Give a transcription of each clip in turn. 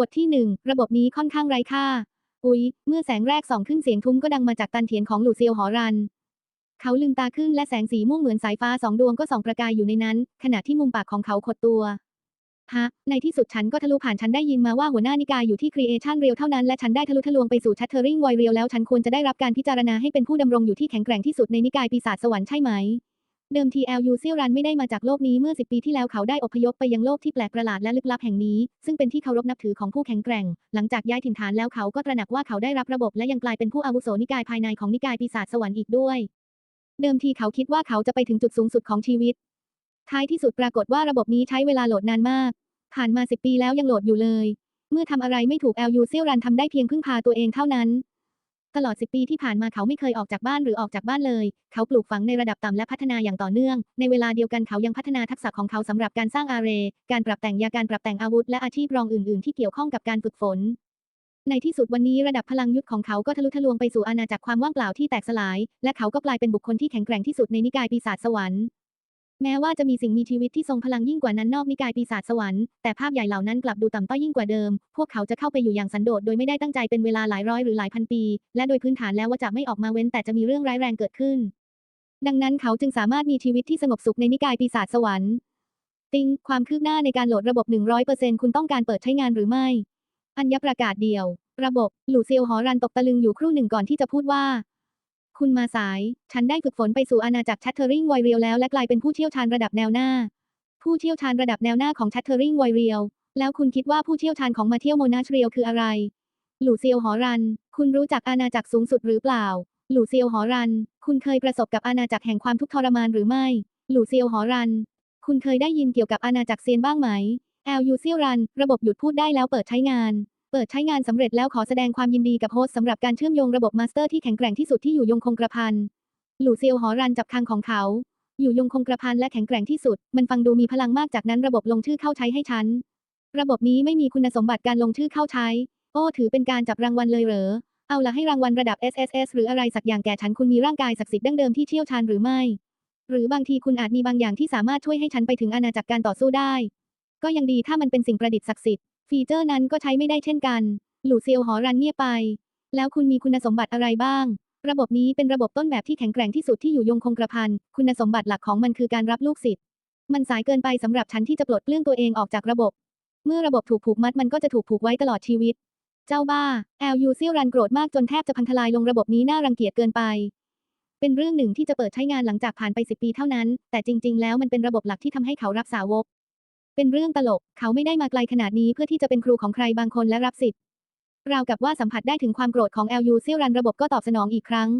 บทที่หนึ่งระบบนี้ค่อนข้างไร้ค่า อุ๊ย เมื่อแสงแรกส่องขึ้นเสียงทุ้มก็ดังมาจากตันเถียนของหลู่เซียวหอรัน เขาลืมตาขึ้นและแสงสีม่วงเหมือนสายฟ้าสองดวงก็ส่องประกายอยู่ในนั้น ขณะที่มุมปากของเขาขดตัว ฮะ ในที่สุดฉันก็ทะลุผ่านฉันได้ยินมาว่าหัวหน้านิกายอยู่ที่ Creation Real เท่านั้นและฉันได้ทะลุทะลวงไปสู่ Chattering Void Real แล้วฉันควรจะได้รับการพิจารณาให้เป็นผู้ดำรงอยู่ที่แข็งแกร่งที่สุดในนิกายปีศาจสวรรค์ใช่ไหม เดิมที LU เซียรันไม่ได้มาจากโลกนี้เมื่อ 10 ปีที่แล้วเขาได้อพยพไปยังโลกที่แปลกประหลาดและลึกลับแห่งนี้ ซึ่งเป็นที่เคารพนับถือของผู้แข็งแกร่ง หลังจากย้ายถิ่นฐานแล้วเขาก็ตระหนักว่าเขาได้รับระบบและยังกลายเป็นผู้อาวุโสนิกายภายในของนิกายปีศาจสวรรค์อีกด้วย เดิมทีเขาคิดว่าเขาจะไปถึงจุดสูงสุดของชีวิต ท้ายที่สุดปรากฏว่าระบบนี้ใช้เวลาโหลดนานมาก ผ่านมา 10 ปีแล้วยังโหลดอยู่เลย เมื่อทำอะไรไม่ถูก LU เซียรันทำได้เพียงพึ่งพาตัวเองเท่านั้น ตลอด 10 ปีที่ผ่านมาเขาไม่เคยออกจากบ้านหรือออกจากบ้านเลย เขาปลูกฝังในระดับต่ำและพัฒนาอย่างต่อเนื่อง ในเวลาเดียวกันเขายังพัฒนาทักษะของเขาสำหรับการสร้างอาเรการปรับแต่งยาการปรับแต่งอาวุธและอาชีพรองอื่น ๆ ที่เกี่ยวข้องกับการฝึกฝน ในที่สุดวันนี้ระดับพลังยุทธของเขาก็ทะลุทะลวงไปสู่อาณาจักรความว่างเปล่าที่แตกสลาย และเขาก็กลายเป็นบุคคลที่แข็งแกร่งที่สุดในนิกายปีศาจสวรรค์ แม้ว่าจะมีสิ่งมีชีวิตที่ทรงพลังยิ่งกว่านั้นนอกนิกายปีศาจสวรรค์แต่ภาพใหญ่เหล่านั้นกลับดูต่ำต้อยยิ่งกว่าเดิม พวกเขาจะเข้าไปอยู่อย่างสันโดษโดยไม่ได้ตั้งใจเป็นเวลาหลายร้อยหรือหลายพันปี และโดยพื้นฐานแล้วว่าจะไม่ออกมาเว้นแต่จะมีเรื่องร้ายแรงเกิดขึ้น ดังนั้นเขาจึงสามารถมีชีวิตที่สงบสุขในนิกายปีศาจสวรรค์ ติงความคืบหน้าในการโหลดระบบ 100%คุณต้องการเปิดใช้งานหรือไม่ อัญญประกาศเดียว ระบบหลู่เซียวหอรันตกตะลึงอยู่ครู่หนึ่งก่อนที่จะพูดว่า คุณมาสาย ฉันได้ฝึกฝนไปสู่อาณาจักรชัตเทอริงไวเรียลแล้วและกลายเป็นผู้เชี่ยวชาญระดับแนวหน้า ผู้เชี่ยวชาญระดับแนวหน้าของชัตเทอริงไวเรียลแล้วคุณคิดว่าผู้เชี่ยวชาญของมาเที่ยวโมนาชเรียลคืออะไร หลู่เซียวหอรัน คุณรู้จักอาณาจักรสูงสุดหรือเปล่า หลู่เซียวหอรัน คุณเคยประสบกับอาณาจักรแห่งความทุกข์ทรมานหรือไม่ หลู่เซียวหอรัน คุณเคยได้ยินเกี่ยวกับอาณาจักรเซียนบ้างไหม LU เซียวรัน ระบบหยุดพูดได้แล้วเปิดใช้งาน เปิดใช้งานสำเร็จแล้วขอแสดงความยินดีกับโฮสต์สำหรับการเชื่อมโยงระบบมาสเตอร์ที่แข็งแกร่งที่สุดที่อยู่ยงคงกระพันหลู่เซียวหอรันจับคางของเขา อยู่ยงคงกระพันและแข็งแกร่งที่สุด มันฟังดูมีพลังมากจากนั้นระบบลงชื่อเข้าใช้ให้ฉัน ระบบนี้ไม่มีคุณสมบัติการลงชื่อเข้าใช้ โอ้ถือเป็นการจับรางวัลเลยเหรอ เอาละให้รางวัลระดับ SSS หรืออะไรสักอย่างแก่ฉันคุณมีร่างกายศักดิ์สิทธิ์ดั้งเดิมที่เชี่ยวชาญหรือไม่ หรือบางทีคุณอาจมีบางอย่างที่สามารถช่วยให้ฉันไปถึงอาณาจักรการต่อสู้ได้ ก็ยังดีถ้ามันเป็นสิ่งประดิษฐ์ศักดิ์สิทธิ์ ฟีเจอร์นั้นก็ใช้ไม่ได้เช่นกันหลู่เซียวหอรันเงียบไป แล้วคุณมีคุณสมบัติอะไรบ้าง ระบบนี้เป็นระบบต้นแบบที่แข็งแกร่งที่สุดที่อยู่ยงคงกระพัน คุณสมบัติหลักของมันคือการรับลูกศิษย์ มันสายเกินไปสำหรับฉันที่จะปลดเปลื้องตัวเองออกจากระบบ เมื่อระบบถูกผูกมัดมันก็จะถูกผูกไว้ตลอดชีวิต เจ้าบ้า LU เซียวรันโกรธมากจนแทบจะพังทลายลงระบบนี้น่ารังเกียจเกินไป เป็นเรื่องหนึ่งที่จะเปิดใช้งานหลังจากผ่านไปสิปีเท่านั้น แต่จริง ๆ แล้วมันเป็นระบบหลักที่ทำให้เขารับสาวก เป็นเรื่องตลก เขาไม่ได้มาไกลขนาดนี้เพื่อที่จะเป็นครูของใครบางคนและรับสิทธิ์ราวกับว่าสัมผัสได้ถึงความโกรธของ LU เซียวรันระบบก็ตอบสนองอีกครั้ง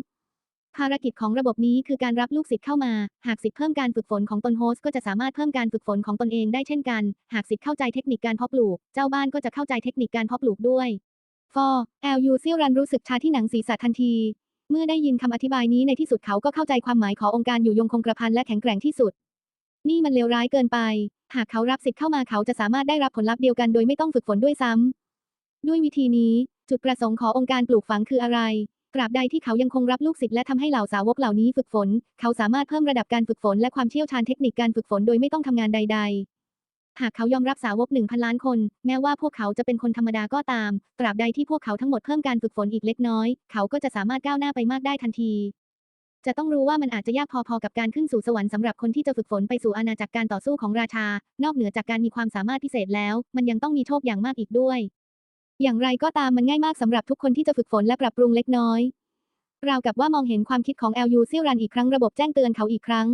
ภารกิจของระบบนี้คือการรับลูกศิษย์เข้ามา หากศิษย์เพิ่มการฝึกฝนของตนโฮสก็จะสามารถเพิ่มการฝึกฝนของตนเองได้เช่นกัน หากศิษย์เข้าใจเทคนิคการเพาะปลูก เจ้าบ้านก็จะเข้าใจเทคนิคการเพาะปลูกด้วยฟอ LU เซียวรันรู้สึกชาที่หนังศีรษะทันที เมื่อได้ยินคำอธิบายนี้ในที่สุดเขาก็เข้าใจความหมายขององค์การอยู่ยงคงกระพันและแข็งแกร่งที่สุด นี่มันเลวร้ายเกินไป หากเขารับสิทธิ์เข้ามาเขาจะสามารถได้รับผลลัพธ์เดียวกันโดยไม่ต้องฝึกฝนด้วยซ้ำด้วยวิธีนี้ จุดประสงค์ขององค์การปลูกฝังคืออะไรตราบใดที่เขายังคงรับลูกศิษย์และทำให้เหล่าสาวกเหล่านี้ฝึกฝน เขาสามารถเพิ่มระดับการฝึกฝนและความเชี่ยวชาญเทคนิคการฝึกฝนโดยไม่ต้องทำงานใด ๆ หากเขายอมรับสาวกหนึ่งพันล้านคน แม้ว่าพวกเขาจะเป็นคนธรรมดาก็ตาม ตราบใดที่พวกเขาทั้งหมดเพิ่มการฝึกฝนอีกเล็กน้อย เขาก็จะสามารถก้าวหน้าไปมากได้ทันที จะต้องรู้ว่ามันอาจจะยากพอๆกับการขึ้นสู่สวรรค์สำหรับคนที่จะฝึกฝนไปสู่อาณาจักรการต่อสู้ของราชา นอกเหนือจากการมีความสามารถพิเศษแล้ว มันยังต้องมีโชคอย่างมากอีกด้วย อย่างไรก็ตามมันง่ายมากสำหรับทุกคนที่จะฝึกฝนและปรับปรุงเล็กน้อย ราวกับว่ามองเห็นความคิดของ LU เซียวรันอีกครั้งระบบแจ้งเตือนเขาอีกครั้ง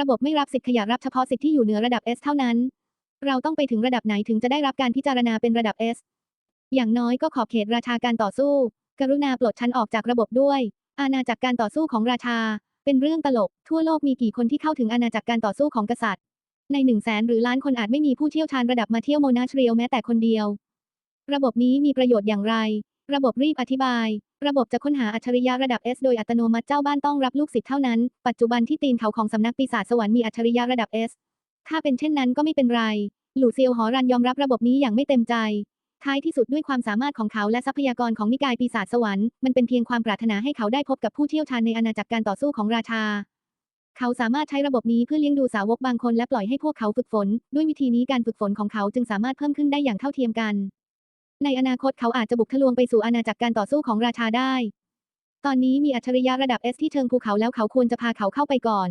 ระบบไม่รับสิทธิ์ขยะรับเฉพาะสิทธิ์ที่อยู่เหนือระดับ S เท่านั้น เราต้องไปถึงระดับไหนถึงจะได้รับการพิจารณาเป็นระดับ S อย่างน้อยก็ขอบเขตราชาการต่อสู้ กรุณาปลดฉันออกจากระบบด้วย อาณาจักรการต่อสู้ของราชา เป็นเรื่องตลก ทั่วโลกมีกี่คนที่เข้าถึงอาณาจักรการต่อสู้ของกษัตริย์ ในหนึ่งแสนหรือล้านคนอาจไม่มีผู้เชี่ยวชาญระดับมาเที่ยวโมนาชเรียลแม้แต่คนเดียว ระบบนี้มีประโยชน์อย่างไร ระบบรีบอธิบาย ระบบจะค้นหาอัจฉริยะระดับ S โดยอัตโนมัติเจ้าบ้านต้องรับลูกศิษย์เท่านั้น ปัจจุบันที่ตีนเขาของสำนักปีศาจสวรรค์มีอัจฉริยะระดับ S ถ้าเป็นเช่นนั้นก็ไม่เป็นไร หลู่เซียวหอรันยอมรับระบบนี้อย่างไม่เต็มใจ ท้ายที่สุดด้วยความสามารถของเขาและทรัพยากรของนิกายปีศาจสวรรค์ มันเป็นเพียงความปรารถนาให้เขาได้พบกับผู้เชี่ยวชาญในอาณาจักรการต่อสู้ของราชา เขาสามารถใช้ระบบนี้เพื่อเลี้ยงดูสาวกบางคนและปล่อยให้พวกเขาฝึกฝน ด้วยวิธีนี้การฝึกฝนของเขาจึงสามารถเพิ่มขึ้นได้อย่างเท่าเทียมกัน ในอนาคตเขาอาจจะบุกทะลวงไปสู่อาณาจักรการต่อสู้ของราชาได้ ตอนนี้มีอัจฉริยะระดับเอสที่เชิงภูเขาแล้วเขาควรจะพาเขาเข้าไปก่อน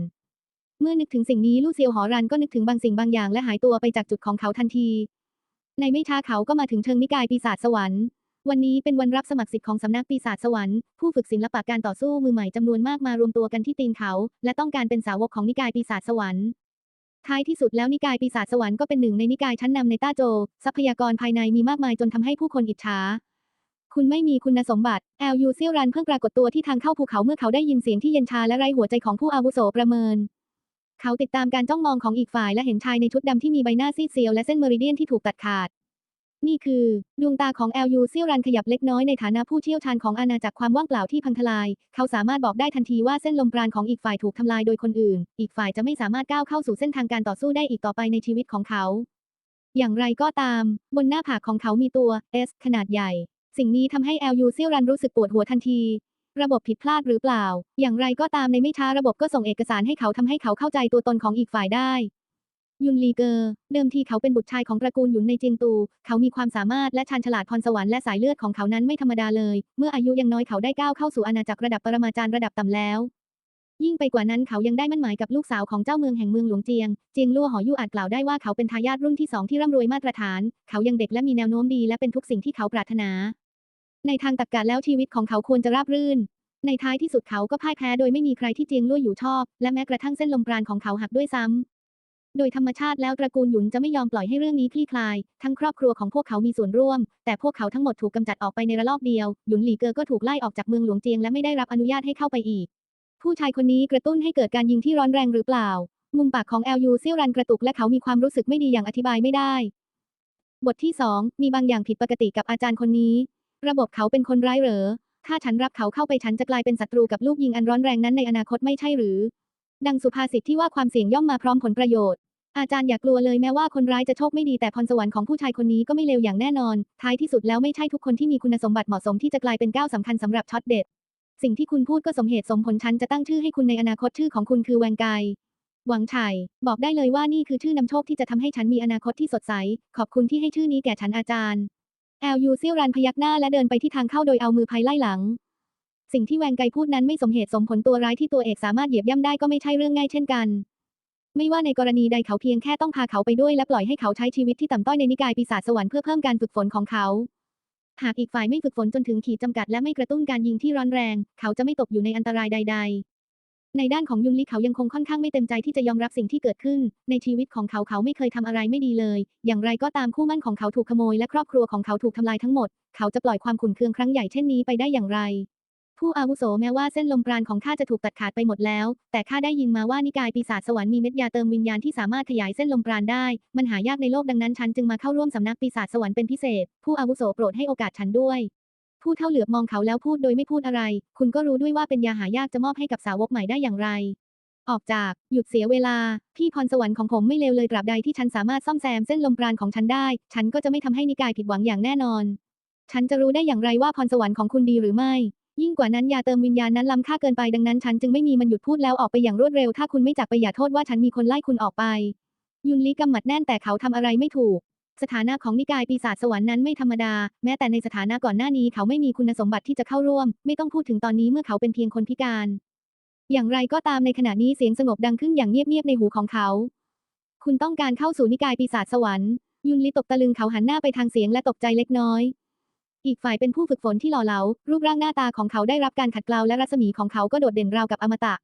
เมื่อนึกถึงสิ่งนี้ลู่เซียวหอรันก็นึกถึงบางสิ่งบางอย่างและหายตัวไปจากจุดของเขาทันที ในไม่ช้าเขาก็มาถึงเชิงนิกายปีศาจสวรรค์ วันนี้เป็นวันรับสมัครสิทธิ์ของสำนักปีศาจสวรรค์ ผู้ฝึกศิลปะการต่อสู้มือใหม่จำนวนมากมารวมตัวกันที่ตีนเขา และต้องการเป็นสาวกของนิกายปีศาจสวรรค์ ท้ายที่สุดแล้วนิกายปีศาจสวรรค์ก็เป็นหนึ่งในนิกายชั้นนำในต้าโจ ทรัพยากรภายในมีมากมายจนทำให้ผู้คนอิจฉา คุณไม่มีคุณสมบัติ แอลยูเซียรันเพิ่งปรากฏตัวที่ทางเข้าภูเขาเมื่อเขาได้ยินเสียงที่เย็นชาและไร้หัวใจของผู้อาวุโสประเมิน เขาติดตามการจ้องมองของอีกฝ่ายและเห็นชายในชุดดำที่มีใบหน้าซีดเซียวและเส้นเมริเดียนที่ถูกตัดขาด นี่คือดวงตาของแอลยูเซียวรันขยับเล็กน้อยในฐานะผู้เชี่ยวชาญของอาณาจักรความว่างเปล่าที่พังทลาย เขาสามารถบอกได้ทันทีว่าเส้นลมปราณของอีกฝ่ายถูกทำลายโดยคนอื่น อีกฝ่ายจะไม่สามารถก้าวเข้าสู่เส้นทางการต่อสู้ได้อีกต่อไปในชีวิตของเขา อย่างไรก็ตาม บนหน้าผากของเขามีตัว S ขนาดใหญ่ สิ่งนี้ทำให้แอลยูเซียวรันรู้สึกปวดหัวทันที ระบบผิดพลาดหรือเปล่า อย่างไรก็ตามในไม่ช้าระบบก็ส่งเอกสารให้เขาทำให้เขาเข้าใจตัวตนของอีกฝ่ายได้ยุนลีเกอร์ เดิมทีเขาเป็นบุตรชายของตระกูลหยุนในจียงตู เขามีความสามารถและชาญฉลาดพรสวรรค์และสายเลือดของเขานั้นไม่ธรรมดาเลย เมื่ออายุยังน้อยเขาได้ก้าวเข้าสู่อาณาจักรระดับปรมาจารย์ระดับต่ำแล้ว ยิ่งไปกว่านั้นเขายังได้มั่นหมายกับลูกสาวของเจ้าเมืองแห่งเมืองหลวงเจียง เจียงลั่วหอยู่อาจกล่าวได้ว่าเขาเป็นทายาทรุ่นที่สองที่ร่ำรวยมาตรฐาน เขายังเด็กและมีแนวโน้มดีและเป็นทุกสิ่งที่เขาปรารถนา ในทางตรรกะแล้วชีวิตของเขาควรจะราบรื่น ในท้ายที่สุดเขาก็พ่ายแพ้โดยไม่มีใครที่เจียงลั่วอยู่ชอบ และแม้กระทั่งเส้นลมปราณของเขาหักด้วยซ้ำโดยธรรมชาติแล้วตระกูลหยุนจะไม่ยอมปล่อยให้เรื่องนี้คลี่คลาย ทั้งครอบครัวของพวกเขามีส่วนร่วม แต่พวกเขาทั้งหมดถูกกำจัดออกไปในระลอกเดียว หยุนหลีเกอก็ถูกไล่ออกจากเมืองหลวงเจียงและไม่ได้รับอนุญาตให้เข้าไปอีก ผู้ชายคนนี้กระตุ้นให้เกิดการยิงที่ร้อนแรงหรือเปล่า มุมปากของแอลยูเซี่ยวรันกระตุกและเขามีความรู้สึกไม่ดีอย่างอธิบายไม่ได้ บทที่ 2 มีบางอย่างผิดปกติกับอาจารย์คนนี้ ระบบเขาเป็นคนร้ายเหรอ ถ้าฉันรับเขาเข้าไปฉันจะกลายเป็นศัตรูกับลูกยิงอันร้อนแรงนั้นในอนาคตไม่ใช่หรือ ดังสุภาษิตที่ว่าความเสี่ยงย่อมมาพร้อมผลประโยชน์ อาจารย์อย่ากลัวเลยแม้ว่าคนร้ายจะโชคไม่ดีแต่พรสวรรค์ของผู้ชายคนนี้ก็ไม่เลวอย่างแน่นอน ท้ายที่สุดแล้วไม่ใช่ทุกคนที่มีคุณสมบัติเหมาะสมที่จะกลายเป็นก้าวสำคัญสำหรับช็อตเด็ด สิ่งที่คุณพูดก็สมเหตุสมผลฉันจะตั้งชื่อให้คุณในอนาคตชื่อของคุณคือแวงไกหวังไฉบอกได้เลยว่านี่คือชื่อนำโชคที่จะทำให้ฉันมีอนาคตที่สดใส ขอบคุณที่ให้ชื่อนี้แก่ฉันอาจารย์ แอลยูเซียวรันพยักหน้าและเดินไปที่ทางเข้าโดยเอามือพายไล่หลัง สิ่งที่แวงไกพูดนั้นไม่สมเหตุสมผลตัวร้ายที่ตัวเอกสามารถเหยียบย่ำได้ก็ไม่ใช่เรื่องง่ายเช่นกัน ไม่ว่าในกรณีใดเขาเพียงแค่ต้องพาเขาไปด้วยและปล่อยให้เขาใช้ชีวิตที่ต่ำต้อยในนิกายปีศาจสวรรค์เพื่อเพิ่มการฝึกฝนของเขา หากอีกฝ่ายไม่ฝึกฝนจนถึงขีดจำกัดและไม่กระตุ้นการยิงที่ร้อนแรง เขาจะไม่ตกอยู่ในอันตรายใด ๆ ในด้านของยุนลิเขายังคงค่อนข้างไม่เต็มใจที่จะยอมรับสิ่งที่เกิดขึ้น ในชีวิตของเขาเขาไม่เคยทำอะไรไม่ดีเลย อย่างไรก็ตามคู่มั่นของเขาถูกขโมยและครอบครัวของเขาถูกทำลายทั้งหมด เขาจะปล่อยความขุ่นเคืองครั้งใหญ่เช่นนี้ไปได้อย่างไร ผู้อาวุโสแม้ว่าเส้นลมปราณของข้าจะถูกตัดขาดไปหมดแล้ว แต่ข้าได้ยินมาว่านิกายปีศาจสวรรค์มีเม็ดยาเติมวิญญาณที่สามารถขยายเส้นลมปราณได้ มันหายากในโลกดังนั้นฉันจึงมาเข้าร่วมสำนักปีศาจสวรรค์เป็นพิเศษ ผู้อาวุโสโปรดให้โอกาสฉันด้วย ผู้เท่าเหลือบมองเขาแล้วพูดโดยไม่พูดอะไร คุณก็รู้ด้วยว่าเป็นยาหายากจะมอบให้กับสาวกใหม่ได้อย่างไร ออกจาก หยุดเสียเวลา พี่พรสวรรค์ของผมไม่เลวเลยตราบใดที่ฉันสามารถซ่อมแซมเส้นลมปราณของฉันได้ ฉันก็จะไม่ทำให้นิกายผิดหวังอย่างแน่นอน ฉันจะรู้ได้อย่างไรว่าพรสวรรค์ของคุณดีหรือไม่ ยิ่งกว่านั้นยาเติมวิญญาณนั้นล้ำค่าเกินไปดังนั้นฉันจึงไม่มีมันหยุดพูดแล้วออกไปอย่างรวดเร็ว ถ้าคุณไม่จากไปอย่าโทษว่าฉันมีคนไล่คุณออกไป ยุนลีกำหมัดแน่นแต่เขาทำอะไรไม่ถูก สถานะของนิกายปีศาจสวรรค์นั้นไม่ธรรมดา แม้แต่ในสถานะก่อนหน้านี้เขาไม่มีคุณสมบัติที่จะเข้าร่วม ไม่ต้องพูดถึงตอนนี้เมื่อเขาเป็นเพียงคนพิการ อย่างไรก็ตามในขณะนี้เสียงสงบดังขึ้นอย่างเงียบๆในหูของเขา คุณต้องการเข้าสู่นิกายปีศาจสวรรค์ ยุนลิตกตะลึงเขาหันหน้าไปทางเสียงและตกใจเล็กน้อย อีกฝ่ายเป็นผู้ฝึกฝนที่หล่อเหลา รูปร่างหน้าตาของเขาได้รับการขัดเกลาและรัศมีของเขาก็โดดเด่นราวกับอมตะ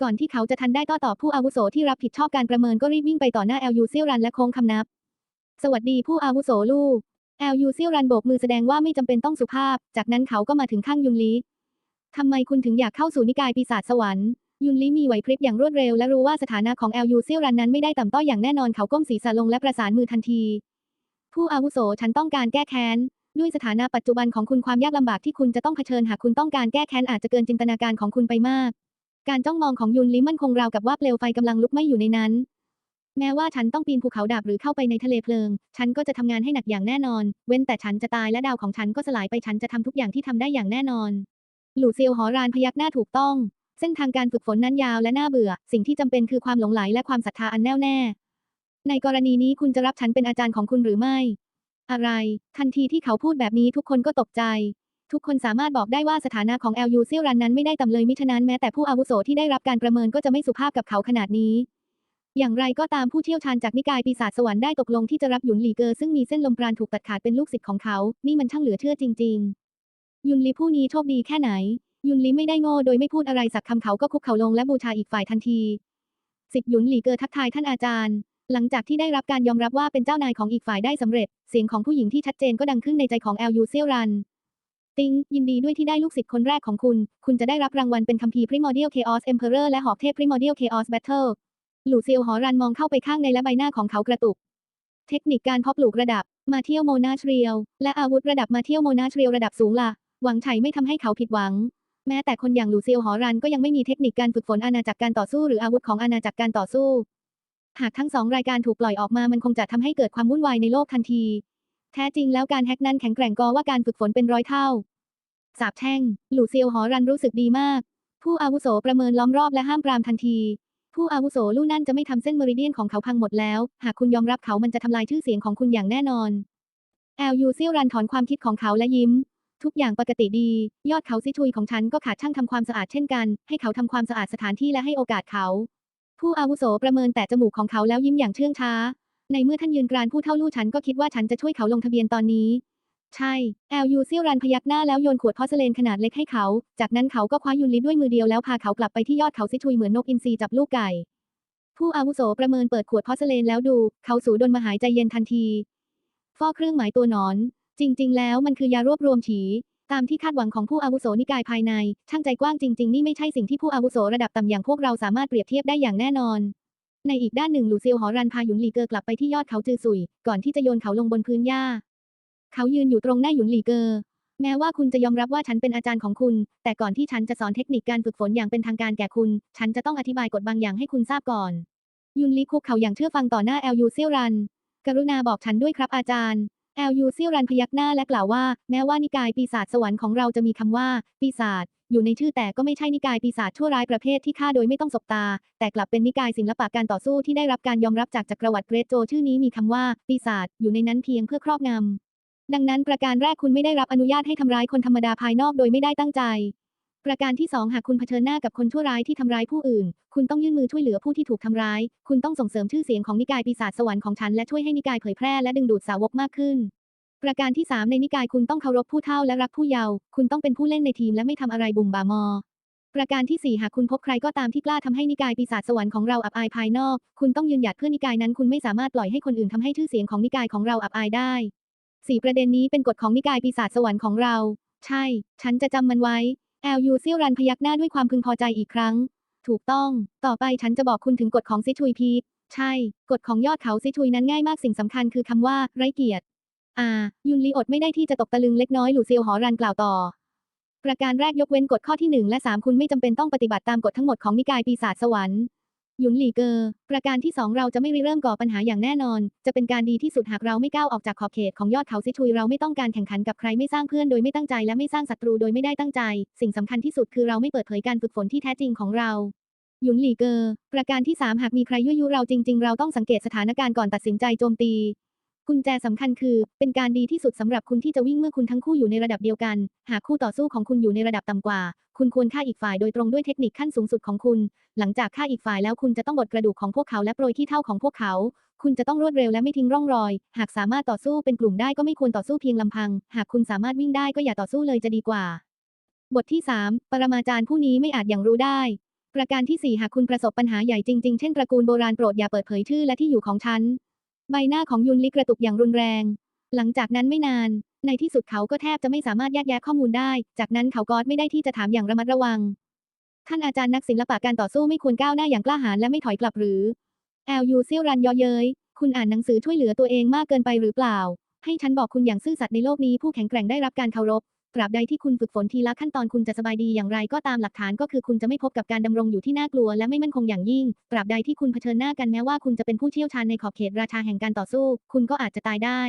ก่อนที่เขาจะทันได้โต้ตอบผู้อาวุโสที่รับผิดชอบการประเมินก็รีบวิ่งไปต่อหน้าแอลยูเซียรันและโค้งคำนับ สวัสดีผู้อาวุโสลูก แอลยูเซียวรันโบกมือแสดงว่าไม่จำเป็นต้องสุภาพ จากนั้นเขาก็มาถึงข้างยุนลีทำไมคุณถึงอยากเข้าสู่นิกายปีศาจสวรรค์ ยุนลีมีไหวพริบอย่างรวดเร็วและรู้ว่าสถานะของแอลยูเซียวรันนั้นไม่ได้ต่ำต้อยอย่างแน่นอนเขาก้มศีรษะลงและประสานมือทันที ผู้อาวุโสฉันต้องการแก้แค้นด้วยสถานะปัจจุบันของคุณความยากลำบากที่คุณจะต้องเผชิญหากคุณต้องการแก้แค้นอาจจะเกินจินตนาการของคุณไปมาก การจ้องมองของยุนลิมั่นคงราวกับว่าเปลวไฟกำลังลุกไหม้อยู่ในนั้น แม้ว่าฉันต้องปีนภูเขาดาบหรือเข้าไปในทะเลเพลิง ฉันก็จะทำงานให้หนักอย่างแน่นอน เว้นแต่ฉันจะตายและดาวของฉันก็สลายไปฉันจะทำทุกอย่างที่ทำได้อย่างแน่นอน หลู่เซียวหอรานพยักหน้าถูกต้อง เส้นทางการฝึกฝนนั้นยาวและน่าเบื่อ สิ่งที่จำเป็นคือความหลงไหลและความศรัทธาอันแน่วแน่ ในกรณีนี้คุณจะรับฉันเป็นอาจารย์ของคุณหรือไม่ อะไร ทันทีที่เขาพูดแบบนี้ทุกคนก็ตกใจ ทุกคนสามารถบอกได้ว่าสถานะของ LU เซียวรันนั้นไม่ได้ต่ำเลยมิฉะนั้นแม้แต่ผู้อาวุโสที่ได้รับการประเมินก็จะไม่สุภาพกับเขาขนาดนี้ อย่างไรก็ตามผู้เชี่ยวชาญจากนิกายปีศาจสวรรค์ได้ตกลงที่จะรับหยุนหลีเกอร์ซึ่งมีเส้นลมปราณถูกตัดขาดเป็นลูกศิษย์ของเขา นี่มันช่างเหลือเชื่อจริง ๆ ยุนลีผู้นี้โชคดีแค่ไหน ยุนลีไม่ได้โง่โดยไม่พูดอะไรสักคำเขาก็คุกเข่าลงและบูชาอีกฝ่ายทันทีสิทธิหยุนหลีเกอร์ทักทายท่านอาจารย์ หลังจากที่ได้รับการยอมรับว่าเป็นเจ้านายของอีกฝ่ายได้สำเร็จ เสียงของผู้หญิงที่ชัดเจนก็ดังขึ้นในใจของแอลยูเซียรันติงยินดีด้วยที่ได้ลูกศิษย์คนแรกของคุณ คุณจะได้รับรางวัลเป็นคัมภีร์ Primordial Chaos Emperor และหอกเทพ Primordial Chaos Battle หลู่เซียวหอรันมองเข้าไปข้างในและใบหน้าของเขากระตุก เทคนิคการเพาะปลูกระดับมาเที่ยวโมนาเทรียลและอาวุธระดับมาเที่ยวโมนาเทรียลระดับสูงล่ะ หวังไฉไม่ทำให้เขาผิดหวัง แม้แต่คนอย่างหลู่เซียวหอรันก็ยังไม่มีเทคนิคการฝึกฝนอาณาจักรการต่อสู้หรืออาวุธของอาณาจักรการต่อสู้ หากทั้งสองรายการถูกปล่อยออกมามันคงจะทำให้เกิดความวุ่นวายในโลกทันที แท้จริงแล้วการแฮกนั้นแข็งแกร่งกว่าการฝึกฝนเป็นร้อยเท่าสาบแช่ง หลู่เซียวหอรันรู้สึกดีมาก ผู้อาวุโสประเมินล้อมรอบและห้ามปรามทันที ผู้อาวุโสลู่นั่นจะไม่ทำเส้นเมริเดียนของเขาพังหมดแล้ว หากคุณยอมรับเขามันจะทำลายชื่อเสียงของคุณอย่างแน่นอนแอลยูเซียวรันถอนความคิดของเขาและยิ้ม ทุกอย่างปกติดี ยอดเขาซิทุยของฉันก็ขาดช่างทำความสะอาดเช่นกัน ให้เขาทำความสะอาดสถานที่และให้โอกาสเขา ผู้อาวุโสประเมินแต่จมูกของเขาแล้วยิ้มอย่างเชื่องช้า ในเมื่อท่านยืนกรานผู้เท่าลู่ฉันก็คิดว่าฉันจะช่วยเขาลงทะเบียนตอนนี้ ใช่ แอลยูซีรันพยักหน้าแล้วโยนขวดพอร์เลนขนาดเล็กให้เขา จากนั้นเขาก็คว้ายุนลิด้วยมือเดียวแล้วพาเขากลับไปที่ยอดเขาซิทุยเหมือนนกอินทรีจับลูกไก่ ผู้อาวุโสประเมินเปิดขวดพอร์เลนแล้วดู เขาสูดนมาหายใจเย็นทันที ฟอกเครื่องหมายตัวหนอน จริง ๆ แล้วมันคือยารวบรวมฉีตามที่คาดหวังของผู้อาวุโสนิกายภายใน ช่างใจกว้างจริง ๆ นี่ไม่ใช่สิ่งที่ผู้อาวุโสระดับต่ำอย่างพวกเราสามารถเปรียบเทียบได้อย่างแน่นอน ในอีกด้านหนึ่งหลู่เซียวหอรันพาหยุนหลีเกอร์กลับไปที่ยอดเขาจือสุย ก่อนที่จะโยนเขาลงบนพื้นหญ้า เขายืนอยู่ตรงหน้าหยุนหลีเกอร์แม้ว่าคุณจะยอมรับว่าฉันเป็นอาจารย์ของคุณ แต่ก่อนที่ฉันจะสอนเทคนิคการฝึกฝนอย่างเป็นทางการแก่คุณ ฉันจะต้องอธิบายกฎบางอย่างให้คุณทราบก่อน ยุนลีคุกเขาอย่างเชื่อฟังต่อหน้าแอลยูเซียวรัน กรุณาบอกฉันด้วยครับอาจารย์ แอลยูเซียวรันพยักหน้าและกล่าวว่า แม้ว่านิกายปีศาจสวรรค์ของเราจะมีคำว่า ปีศาจอยู่ในชื่อแต่ก็ไม่ใช่นิกายปีศาจชั่วร้ายประเภทที่ฆ่าโดยไม่ต้องสบตา แต่กลับเป็นนิกายศิลปะการต่อสู้ที่ได้รับการยอมรับจากจักรวรรดิเกรโจชื่อนี้มีคำว่า ปีศาจอยู่ในนั้นเพียงเพื่อครอบงำ ดังนั้นประการแรกคุณไม่ได้รับอนุญาตให้ทำร้ายคนธรรมดาภายนอกโดยไม่ได้ตั้งใจ ประการที่สองหากคุณเผชิญหน้ากับคนชั่วร้ายที่ทำร้ายผู้อื่น คุณต้องยื่นมือช่วยเหลือผู้ที่ถูกทำร้าย คุณต้องส่งเสริมชื่อเสียงของนิกายปีศาจสวรรค์ของฉันและช่วยให้นิกายเผยแพร่และดึงดูดสาวกมากขึ้น ประการที่ 3 ในนิกายคุณต้องเคารพผู้เฒ่าและรักผู้เยาว์ คุณต้องเป็นผู้เล่นในทีมและไม่ทำอะไรบุ่มบ่ามอประการที่ 4 หากคุณพบใครก็ตามที่กล้าทำให้นิกายปีศาจสวรรค์ของเราอับอายภายนอก คุณต้องยืนหยัดเพื่อนิกายนั้น คุณไม่สามารถปล่อยให้คนอื่นทำให้ชื่อเสียงของนิกายของเราอับอายได้ สี่ประเด็นนี้เป็นกฎของนิกายปีศาจสวรรค์ของเรา ใช่ ฉันจะจำมันไว้ แอลยูเซียรันพยักหน้าด้วยความพึงพอใจอีกครั้ง ถูกต้อง ต่อไปฉันจะบอกคุณถึงกฎของซิชุยพีคใช่ กฎของยอดเขาซิชุยนั้นง่ายมากสิ่งสำคัญคือคำว่า ไร้เกียรติอ่ายุนลีอดไม่ได้ที่จะตกตะลึงเล็กน้อยหลูเซียวหอรันกล่าวต่อ ประการแรกยกเว้นกฎข้อที่ 1 และ 3 คุณไม่จำเป็นต้องปฏิบัติตามกฎทั้งหมดของนิกายปีศาจสวรรค์ หยุนหลีเกอร์ประการที่ 2 เราจะไม่ริเริ่มก่อปัญหาอย่างแน่นอน จะเป็นการดีที่สุดหากเราไม่ก้าวออกจากขอบเขตของยอดเขาซิชุยเราไม่ต้องการแข่งขันกับใครไม่สร้างเพื่อนโดยไม่ตั้งใจและไม่สร้างศัตรูโดยไม่ได้ตั้งใจ สิ่งสำคัญที่สุดคือเราไม่เปิดเผยการฝึกฝนที่แท้จริงของเราหยุนหลีเกอร์ประการที่ 3 หากมีใครยั่วยุเราจริง ๆ เราต้องสังเกตสถานการณ์ก่อนตัดสินใจโจมตี กุญแจสำคัญคือ เป็นการดีที่สุดสำหรับคุณที่จะวิ่งเมื่อคุณทั้งคู่อยู่ในระดับเดียวกัน หากคู่ต่อสู้ของคุณอยู่ในระดับต่ำกว่า คุณควรฆ่าอีกฝ่ายโดยตรงด้วยเทคนิคขั้นสูงสุดของคุณ หลังจากฆ่าอีกฝ่ายแล้วคุณจะต้องบดกระดูกของพวกเขาและโปรยขี้เท่าของพวกเขา คุณจะต้องรวดเร็วและไม่ทิ้งร่องรอย หากสามารถต่อสู้เป็นกลุ่มได้ก็ไม่ควรต่อสู้เพียงลำพัง หากคุณสามารถวิ่งได้ก็อย่าต่อสู้เลยจะดีกว่า บทที่ 3 ปรมาจารย์ผู้นี้ไม่อาจอย่างรู้ได้ประการที่ 4 หากคุณประสบปัญหาใหญ่จริง ๆ เช่นตระกูลโบราณโปรดอย่าเปิดเผยชื่อและที่อยู่ของฉัน ใบหน้าของยุนลิกระตุกอย่างรุนแรง หลังจากนั้นไม่นาน ในที่สุดเขาก็แทบจะไม่สามารถแยกแยะข้อมูลได้ จากนั้นเขาก็ไม่ได้ที่จะถามอย่างระมัดระวัง ท่านอาจารย์นักศิลปะการต่อสู้ไม่ควรก้าวหน้าอย่างกล้าหาญและไม่ถอยกลับหรือแอลยูเซียวรันยอเย้ยคุณอ่านหนังสือช่วยเหลือตัวเองมากเกินไปหรือเปล่า ให้ฉันบอกคุณอย่างซื่อสัตย์ในโลกนี้ผู้แข็งแกร่งได้รับการเคารพ ตราบใดที่คุณฝึกฝนทีละขั้นตอนคุณจะสบายดีอย่างไรก็ตามหลักฐานก็คือคุณจะไม่พบกับการดำรงอยู่ที่น่ากลัวและไม่มั่นคงอย่างยิ่ง ตราบใดที่คุณเผชิญหน้ากันแม้ว่าคุณจะเป็นผู้เชี่ยวชาญในขอบเขตราชาแห่งการต่อสู้ คุณก็อาจจะตายได้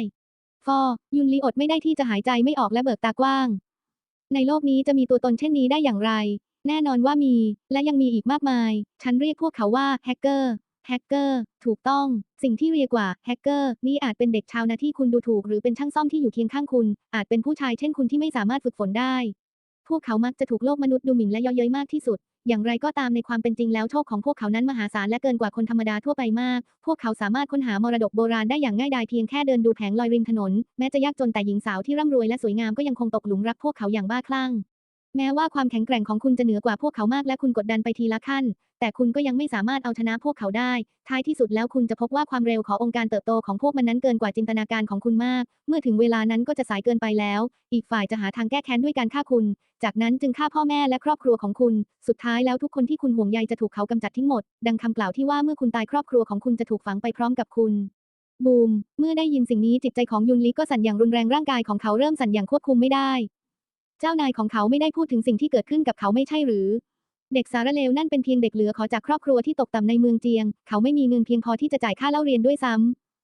ฟอยุนลีอดไม่ได้ที่จะหายใจไม่ออกและเบิกตากว้าง ในโลกนี้จะมีตัวตนเช่นนี้ได้อย่างไร แน่นอนว่ามี และยังมีอีกมากมาย ฉันเรียกพวกเขาว่าแฮกเกอร์ แฮกเกอร์ ถูกต้อง สิ่งที่เรียกว่าแฮกเกอร์นี่อาจเป็นเด็กชาวนาที่คุณดูถูก หรือเป็นช่างซ่อมที่อยู่เคียงข้างคุณ อาจเป็นผู้ชายเช่นคุณที่ไม่สามารถฝึกฝนได้ พวกเขามักจะถูกโลกมนุษย์ดูหมิ่นและเย่อเย้ยมากที่สุด อย่างไรก็ตามในความเป็นจริงแล้วโชคของพวกเขานั้นมหาศาลและเกินกว่าคนธรรมดาทั่วไปมาก พวกเขาสามารถค้นหามรดกโบราณได้อย่างง่ายดายเพียงแค่เดินดูแผงลอยริมถนน แม้จะยากจนแต่หญิงสาวที่ร่ำรวยและสวยงามก็ยังคงตกหลุมรักพวกเขาอย่างบ้าคลั่ง แม้ว่าความแข็งแกร่งของคุณจะเหนือกว่าพวกเขามากและคุณกดดันไปทีละขั้น แต่คุณก็ยังไม่สามารถเอาชนะพวกเขาได้ ท้ายที่สุดแล้วคุณจะพบว่าความเร็วขององค์การเติบโตของพวกมันนั้นเกินกว่าจินตนาการของคุณมาก เมื่อถึงเวลานั้นก็จะสายเกินไปแล้ว อีกฝ่ายจะหาทางแก้แค้นด้วยการฆ่าคุณ จากนั้นจึงฆ่าพ่อแม่และครอบครัวของคุณ สุดท้ายแล้วทุกคนที่คุณห่วงใยจะถูกเขากำจัดทิ้งหมด ดังคำกล่าวที่ว่าเมื่อคุณตายครอบครัวของคุณจะถูกฝังไปพร้อมกับคุณบูม เมื่อได้ยินสิ่งนี้จิตใจของยุนลิก็สั่นอย่างรุนแรงร่างกายของเขาเริ่มสั่นอย่างควบคุมไม่ได้ เจ้านายของเขาไม่ได้พูดถึงสิ่งที่เกิดขึ้นกับเขาไม่ใช่หรือ เด็กสารเลวนั่นเป็นเพียงเด็กเหลือขอจากครอบครัวที่ตกต่ำในเมืองเจียง เขาไม่มีเงินเพียงพอที่จะจ่ายค่าเล่าเรียนด้วยซ้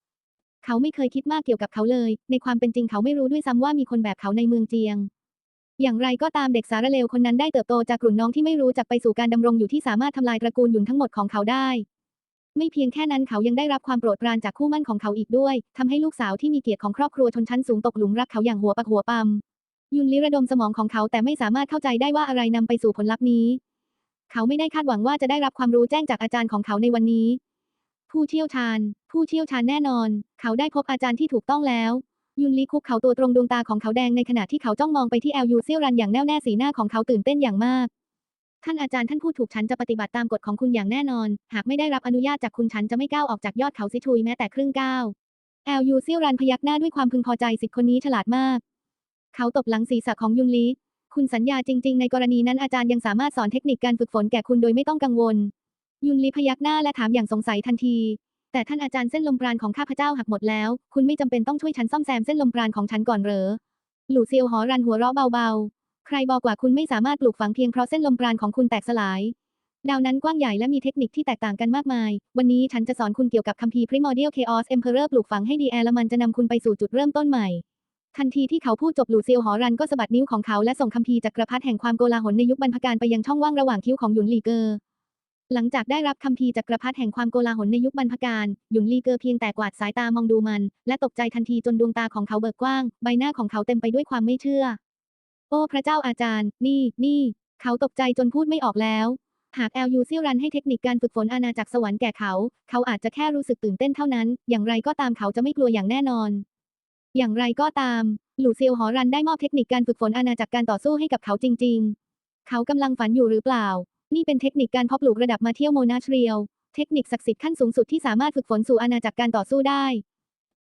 ำเขาไม่เคยคิดมากเกี่ยวกับเขาเลย ในความเป็นจริงเขาไม่รู้ด้วยซ้ำว่ามีคนแบบเขาในเมืองเจียง อย่างไรก็ตามเด็กสารเลวคนนั้นได้เติบโตจากกลุ่มน้องที่ไม่รู้จักไปสู่การดำรงอยู่ที่สามารถทำลายตระกูลหยุนทั้งหมดของเขาได้ไม่เพียงแค่นั้นเขายังได้รับความโปรดปรานจากคู่มั่นของเขาอีกด้วยทำให้ลูกสาวที่มีเกียรติของครอบครัวชนชั้นสูงตกหลุมรักเขาอย่างหัวปักหัวปั๊ม ยุนลิระดมสมองของเขาแต่ไม่สามารถเข้าใจได้ว่าอะไรนำไปสู่ผลลัพธ์นี้ เขาไม่ได้คาดหวังว่าจะได้รับความรู้แจ้งจากอาจารย์ของเขาในวันนี้ ผู้เชี่ยวชาญ ผู้เชี่ยวชาญแน่นอน เขาได้พบอาจารย์ที่ถูกต้องแล้ว ยุนลิคุกเขาตัวตรงดวงตาของเขาแดงในขณะที่เขาจ้องมองไปที่แอลยูเซียวรันอย่างแน่วแน่สีหน้าของเขาตื่นเต้นอย่างมาก ท่านอาจารย์ท่านพูดถูกฉันจะปฏิบัติตามกฎของคุณอย่างแน่นอน หากไม่ได้รับอนุญาตจากคุณฉันจะไม่ก้าวออกจากยอดเขาซิทุยแม้แต่ครึ่งก้าวแอลยูเซียวรันพยักหน้าด้วยความพึงพอใจสิทธิคนนี้ฉลาดมาก เขาตบหลังศีรษะของยุนลิคุณสัญญาจริง ๆ ในกรณีนั้นอาจารย์ยังสามารถสอนเทคนิคการฝึกฝนแก่คุณโดยไม่ต้องกังวล ยุนลิพยักหน้าและถามอย่างสงสัยทันที แต่ท่านอาจารย์เส้นลมปราณของข้าพเจ้าหักหมดแล้ว คุณไม่จำเป็นต้องช่วยฉันซ่อมแซมเส้นลมปราณของฉันก่อนเหรอ หลู่เซียวหอรันหัวเราะเบาๆ ใครบอกว่าคุณไม่สามารถปลูกฝังเพียงเพราะเส้นลมปราณของคุณแตกสลายดาวนั้นกว้างใหญ่และมีเทคนิคที่แตกต่างกันมากมาย วันนี้ฉันจะสอนคุณเกี่ยวกับคัมภีร์ Primordial Chaos Emperor ปลูกฝังให้ดีแอละมันจะนำคุณไปสู่จุดเริ่มต้นใหม่ ทันทีที่เขาพูดจบหลู่เซียวหอรันก็สะบัดนิ้วของเขาและส่งคัมภีร์จักรพรรดิแห่งความโกลาหลในยุคบรรพการไปยังช่องว่างระหว่างคิ้วของหยุนหลีเกอร์หลังจากได้รับคัมภีร์จักรพรรดิแห่งความโกลาหลในยุคบรรพการ หยุนหลีเกอร์เพียงแต่กวาดสายตามองดูมัน และตกใจทันทีจนดวงตาของเขาเบิกกว้าง ใบหน้าของเขาเต็มไปด้วยความไม่เชื่อ โอ้พระเจ้าอาจารย์ นี่ นี่ เขาตกใจจนพูดไม่ออกแล้ว หากแอลยูเซียวรันให้เทคนิคการฝึกฝนอาณาจักรสวรรค์แก่เขา เขาอาจจะแค่รู้สึกตื่นเต้นเท่านั้น อย่างไรก็ตามเขาจะไม่กลัวอย่างแน่นอน อย่างไรก็ตาม หลู่เซียวหอรันได้มอบเทคนิคการฝึกฝนอาณาจักรการต่อสู้ให้กับเขาจริง ๆ เขากำลังฝันอยู่หรือเปล่า นี่เป็นเทคนิคการเพาะปลูกระดับมาเที่ยวโมนาชเรียลเทคนิคศักดิ์สิทธิ์ขั้นสูงสุดที่สามารถฝึกฝนสู่อาณาจักรการต่อสู้ได้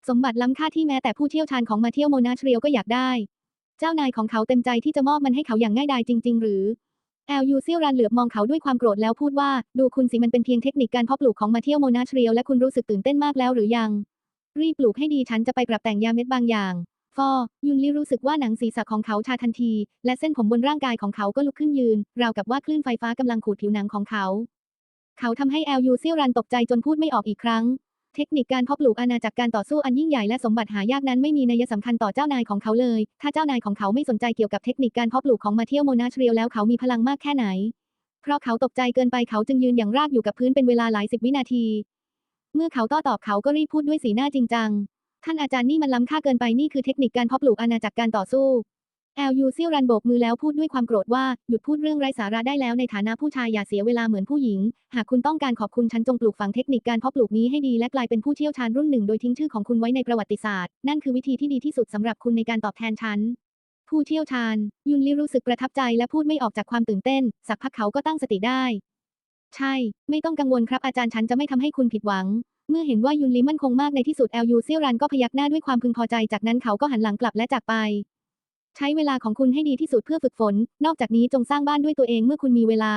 สมบัติล้ำค่าที่แม้แต่ผู้เชี่ยวชาญของมาเที่ยวโมนาชเรียลก็อยากได้ เจ้านายของเขาเต็มใจที่จะมอบมันให้เขาอย่างง่ายดายจริง ๆ หรือแอลยูเซียวรันเหลือบมองเขาด้วยความโกรธแล้วพูดว่า ดูคุณสิมันเป็นเพียงเทคนิคการเพาะปลูกของมาเที่ยวโมนาชเรียลและคุณรู้สึกตื่นเต้นมากแล้วหรือยัง รีบปลูกให้ดีฉันจะไปปรับแต่งยาเม็ดบางอย่าง ฟอ ยุนลี่รู้สึกว่าหนังศีรษะของเขาชาทันที และเส้นผมบนร่างกายของเขาก็ลุกขึ้นยืน ราวกับว่าคลื่นไฟฟ้ากำลังขูดผิวหนังของเขา เขาทำให้แอลยูเซียวรันตกใจจนพูดไม่ออกอีกครั้ง เทคนิคการเพาะปลูกอาณาจักรการต่อสู้อันยิ่งใหญ่และสมบัติหายากนั้นไม่มีนัยสำคัญต่อเจ้านายของเขาเลย ถ้าเจ้านายของเขาไม่สนใจเกี่ยวกับเทคนิคการเพาะปลูกของมาเทียวโมนาชเรียลแล้วเขามีพลังมากแค่ไหน เพราะเขาตกใจเกินไปเขาจึงยืนอย่างรากอยู่กับพื้นเป็นเวลาหลายสิบวินาที เมื่อเขาโต้ตอบเขาก็รีบพูดด้วยสีหน้าจริงจัง ท่านอาจารย์นี่มันล้ำค่าเกินไปนี่คือเทคนิคการเพาะปลูกอาณาจักรการต่อสู้แอลยูเซียรันโบกมือแล้วพูดด้วยความโกรธว่า หยุดพูดเรื่องไร้สาระได้แล้วในฐานะผู้ชายอย่าเสียเวลาเหมือนผู้หญิง หากคุณต้องการขอบคุณฉันจงปลูกฝังเทคนิคการเพาะปลูกนี้ให้ดีและกลายเป็นผู้เชี่ยวชาญรุ่นหนึ่งโดยทิ้งชื่อของคุณไว้ในประวัติศาสตร์ นั่นคือวิธีที่ดีที่สุดสำหรับคุณในการตอบแทนฉัน ผู้เชี่ยวชาญ ยุนลี่รู้สึกประทับใจและพูดไม่ออกจากความตื่นเต้น สักพักเขาก็ตั้งสติได้ ใช่ ไม่ต้องกังวลครับอาจารย์ฉันจะไม่ทำให้คุณผิดหวัง เมื่อเห็นว่ายุนลีมั่นคงมากในที่สุดแอลยูเซียวรันก็พยักหน้าด้วยความพึงพอใจจากนั้นเขาก็หันหลังกลับและจากไป ใช้เวลาของคุณให้ดีที่สุดเพื่อฝึกฝน นอกจากนี้จงสร้างบ้านด้วยตัวเองเมื่อคุณมีเวลา